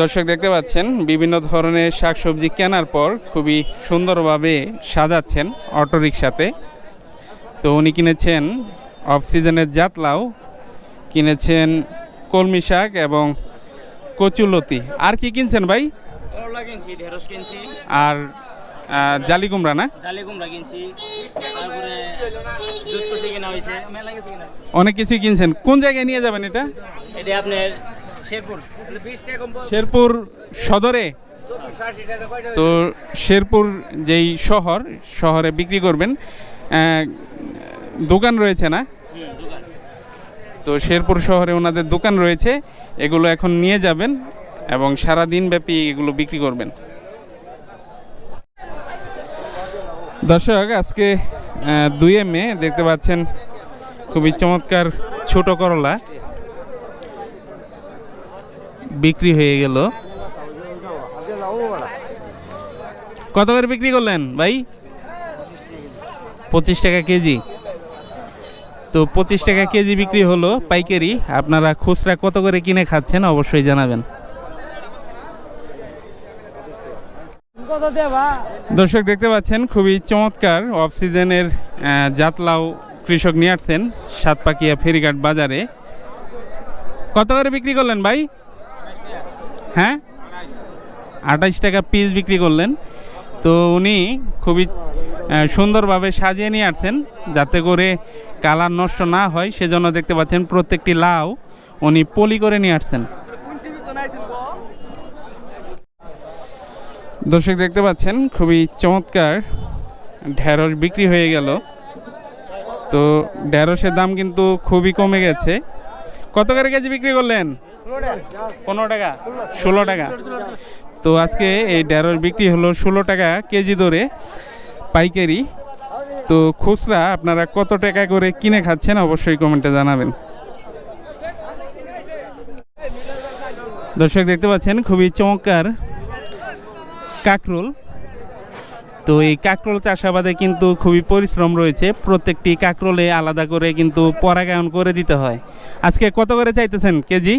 দর্শক দেখতে পাচ্ছেন বিভিন্ন ধরনের শাকসবজি কেনার পর খুবই সুন্দরভাবে সাজাচ্ছেন অটোরিকশাতে তো উনি কিনেছেন অফ সিজনের জাতলাও কিনেছেন কলমি শাক এবং কচুলতি। আর কি কিনছেন ভাই? আর জালি কুমড়া না? জালি কুমড়া কিনছি। তারপরে দুধ কষি কিনা হয়েছে। মেলা কিছু কিনা অনেক কিছুই কিনছেন। কোন জায়গায় নিয়ে যাবেন এটা? এটা আপনার শেরপুর। শেরপুর সদরে? তো শেরপুর যেই শহর শহরে বিক্রি করবেন দোকান রয়েছে না? তো শেরপুর শহরে ওনাদের দোকান রয়েছে। এগুলো এখন নিয়ে যাবেন এবং সারা দিন ব্যাপী এগুলো বিক্রি করবেন। দর্শক, আজকে দুয়ে মে, দেখতে পাচ্ছেন খুবই চমৎকার ছোট করলা। বিক্রি হয়ে গেল। কত করে বিক্রি করলেন ভাই? পঁচিশ টাকা কেজি। তো পঁচিশ টাকা কেজি বিক্রি হলো পাইকারি। আপনারা খুচরা কত করে কিনে খাচ্ছেন অবশ্যই জানাবেন। দর্শক দেখতে পাচ্ছেন, খুবই চমৎকার অফ সিজনের জাতলাও কৃষক নিয়ে আসছেন সাতপাকিয়া ফেরিঘাট বাজারে। কত করে বিক্রি করলেন ভাই? হ্যাঁ? আঠাইশ টাকা পিস বিক্রি করলেন। তো উনি খুবই সুন্দরভাবে সাজিয়ে নিয়ে আসছেন যাতে করে কালার নষ্ট না হয়, সেজন্য দেখতে পাচ্ছেন প্রত্যেকটি লাউ উনি পলি করে নিয়ে আসছেন। দর্শক দেখতে পাচ্ছেন, খুবই চমৎকার ঢেঁড়স বিক্রি হয়ে গেল। তো ঢেঁড়সের দাম কিন্তু খুবই কমে গেছে। কত করে কেজি বিক্রি করলেন? পনেরো টাকা, ষোলো টাকা। তো আজকে এই ঢেঁড়স বিক্রি হলো ষোলো টাকা কেজি দরে পাইকারি। তো খুচরা আপনারা কত টাকা করে কিনে খাচ্ছেন অবশ্যই কমেন্টে জানাবেন। দর্শক দেখতে পাচ্ছেন, খুবই চমৎকার কাকরোল। তো এই কাকরোল চাষাবাদে কিন্তু খুবই পরিশ্রম রয়েছে। প্রত্যেকটি কাকরোলে আলাদা করে কিন্তু পরাগায়ন করে দিতে হয়। আজকে কত করে চাইতেছেন কেজি?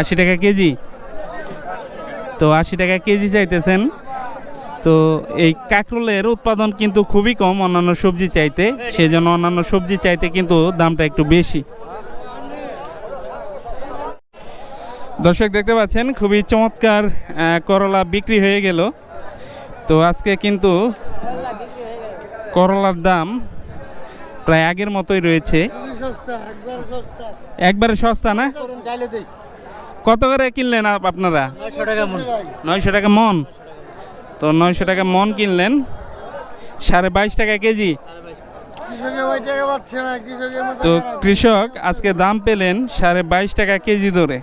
আশি টাকা। কেজি। তো আশি টাকা কেজি চাইতেছেন। তো এই কাকরোলের উৎপাদন কিন্তু খুবই কম অন্যান্য সবজি চাইতে। সেই জন্য অন্যান্য সবজি চাইতে কিন্তু দামটা একটু বেশি। দর্শক দেখতে পাচ্ছেন, খুবই চমৎকার করলা বিক্রি হয়ে গেল। তো আজকে কিন্তু করলার দাম প্রায় আগের মতোই রয়েছে। একবারে সস্তা না? কত করে কিনলেন আপনারা? নয়শো টাকা মন। তো নয়শো টাকা মন কিনলেন। সাড়ে বাইশ টাকা কেজি। তো কৃষক, আজকে দাম পেলেন সাড়ে বাইশ টাকা কেজি ধরে।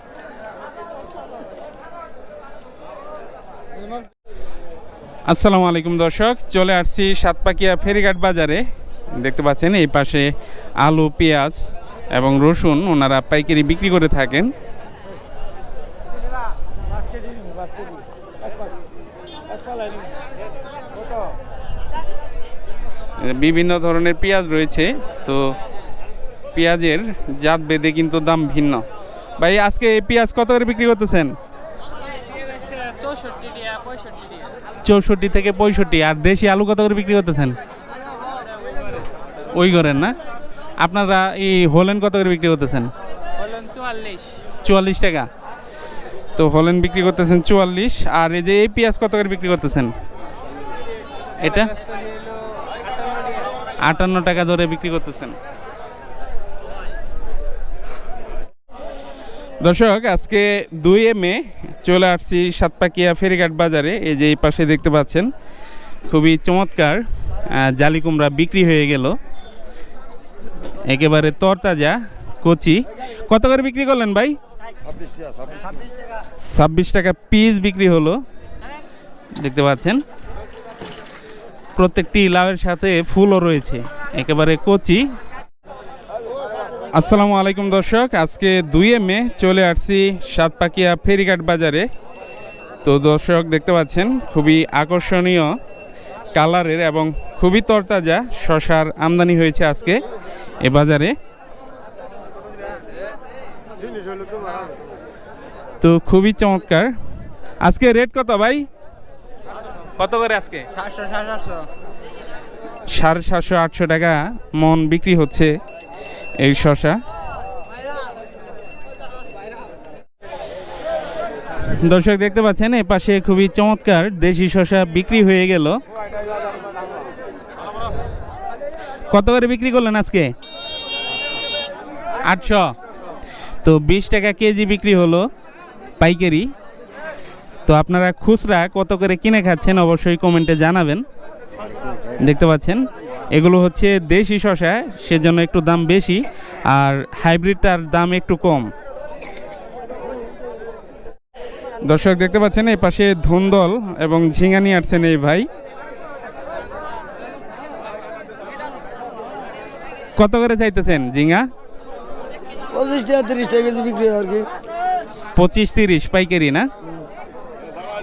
আসসালামু আলাইকুম দর্শক, চলে আসছি সাতপাকিয়া ফেরিঘাট বাজারে। দেখতে পাচ্ছেন এই পাশে আলু, পেঁয়াজ এবং রসুন ওনারা পাইকারি বিক্রি করে থাকেন। বিভিন্ন ধরনের পেঁয়াজ রয়েছে, তো পেঁয়াজের জাত বেদে কিন্তু দাম ভিন্ন। ভাই, আজকে পেঁয়াজ কত করে বিক্রি করতেছেন চৌষট্টি টাকা পঁয়ষট্টি টাকা চৌষট্টি থেকে পঁয়ষট্টি আর দেশি আলু কত করে বিক্রি করতেছেন? ওই করেন না? আপনারা এই হোলেন কত করে বিক্রি করতেছেন? চুয়াল্লিশ। চুয়াল্লিশ টাকা। তো হোলেন বিক্রি করতেছেন চুয়াল্লিশ আর এই যে এই পেঁয়াজ কত করে বিক্রি করতেছেন? এটা? আটান্ন টাকা ধরে বিক্রি করতেছেন। দর্শক, আজকে দুই মে চলে আসছি সাতপাকিয়া ফেরিঘাট বাজারে। এই যে এই পাশে দেখতে পাচ্ছেন, খুবই চমৎকার জালি কুমড়া বিক্রি হয়ে গেল। একেবারে তরতাজা কচি। কত করে বিক্রি করলেন ভাই? ছাব্বিশ টাকা পিস বিক্রি হলো। দেখতে পাচ্ছেন, প্রত্যেকটি লাউয়ের সাথে ফুলও রয়েছে। একেবারে কচি। আসসালামু আলাইকুম দর্শক আজকে দুই মে চলে আসছি সাতপাকিয়া ফেরিঘাট বাজারে। তো দর্শক দেখতে পাচ্ছেন খুবই আকর্ষণীয় কালারের এবং খুবই তরতাজা শশার আমদানি হয়েছে আজকে এ বাজারে। তো খুবই চমৎকার। আজকে রেট কত ভাই? কত করে আজকে? সাড়ে সাতশো। সাড়ে সাতশো আটশো টাকা মন বিক্রি হচ্ছে। এই শশা। দর্শক দেখতে পাচ্ছেন, এ পাশে খুবই চমৎকার দেশি শশা বিক্রি হয়ে গেল। কত করে বিক্রি করলেন আজকে? আটশো। তো বিশ টাকা কেজি বিক্রি হলো পাইকারি। তো আপনারা খুচরা কত করে কিনে খাচ্ছেন অবশ্যই কমেন্টে জানাবেন। দেখতে পাচ্ছেন এগুলো হচ্ছে দেশি শশা সেজন্য একটু দাম বেশি আর হাইব্রিডটার দাম একটু কম। দর্শক দেখতে পাচ্ছেন এই পাশে ধুন্দল এবং ঝিঙা নিয়ে আসছেন এই ভাই। কত করে চাইতেছেন ঝিঙা? পঁচিশ টাকা তিরিশ টাকা কেজি বিক্রি হয় আর কি। পঁচিশ তিরিশ পাইকারি না?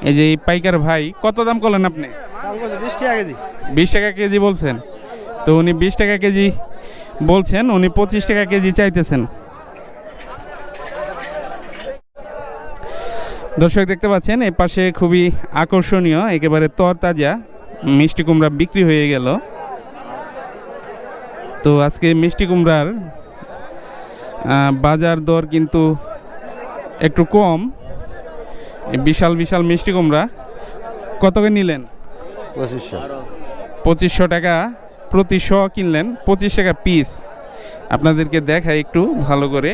এই যে পাইকার ভাই কত দাম করলেন আপনি? বিশ টাকা কেজি। বিশ টাকা কেজি বলছেন। তো উনি বিশ টাকা কেজি বলছেন উনি পঁচিশ টাকা কেজি চাইতেছেন। দর্শক দেখতে পাচ্ছেন এ পাশে খুবই আকর্ষণীয় একেবারে তরতাজা মিষ্টি কুমড়া বিক্রি হয়ে গেল। তো আজকে মিষ্টি কুমড়ার বাজার দর কিন্তু একটু কম। বিশাল বিশাল মিষ্টি কুমড়া কত করে নিলেন? পঁচিশশো। পঁচিশশো টাকা। প্রতি শ কিনলেন পঁচিশ টাকা পিস আপনাদেরকে দেখাই একটু ভালো করে।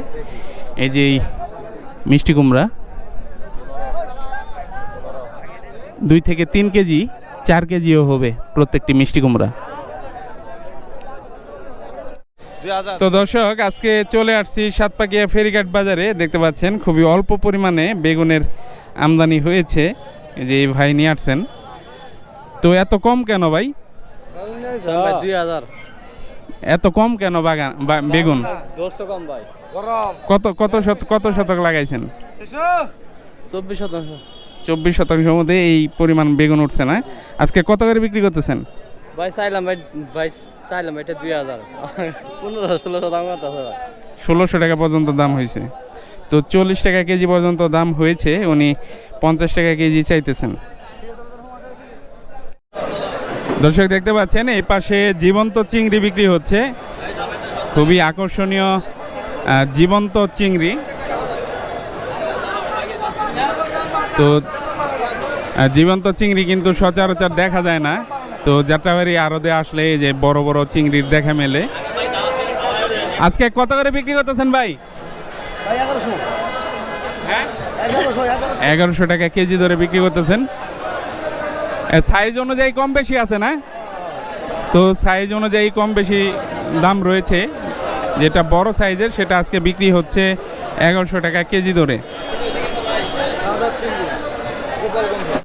এই যে মিষ্টি কুমড়া। দুই থেকে তিন কেজি, চার কেজিও হবে প্রত্যেকটি মিষ্টি কুমড়া। তো দর্শক, আজকে চলে আসছি সাতপাকিয়া ফেরিঘাট বাজারে। দেখতে পাচ্ছেন, খুবই অল্প পরিমাণে বেগুনের আমদানি হয়েছে। যে ভাই নিয়ে আসছেন। তো এত কম কেন ভাই? দুই হাজার। এত কম কেন বাগান বেগুন? কম ভাই। কত কত শত কত শতক লাগাইছেন? চব্বিশ শতাংশ। চব্বিশ শতাংশের মধ্যে এই পরিমাণ বেগুন উঠছে না? আজকে কত করে বিক্রি করতেছেন? ভাই চাইলাম ভাই ভাই চাইলাম এটা দুই হাজার। পনেরো ষোলোশো দাম কত ষোলোশো টাকা পর্যন্ত দাম হয়েছে। তো চল্লিশ টাকা কেজি পর্যন্ত দাম হয়েছে উনি পঞ্চাশ টাকা কেজি চাইতেছেন। দর্শক দেখতে পাচ্ছেন এই পাশে জীবন্ত চিংড়ি বিক্রি হচ্ছে। খুবই আকর্ষণীয় জীবন্ত চিংড়ি। তো জীবন্ত চিংড়ি কিন্তু সচরাচর দেখা যায় না। তো যাত্রাবাড়ি আরদে আসলে এই যে বড় বড় চিংড়ির দেখা মেলে। আজকে কত করে বিক্রি করতেছেন ভাই? হ্যাঁ? এগারোশো টাকা কেজি ধরে বিক্রি করতেছেন। সাইজ অনুযায়ী কম বেশি আছে না? তো সাইজ অনুযায়ী কম বেশি দাম রয়েছে। যেটা বড় সাইজের সেটা আজকে বিক্রি হচ্ছে এগারোশো টাকা কেজি ধরে।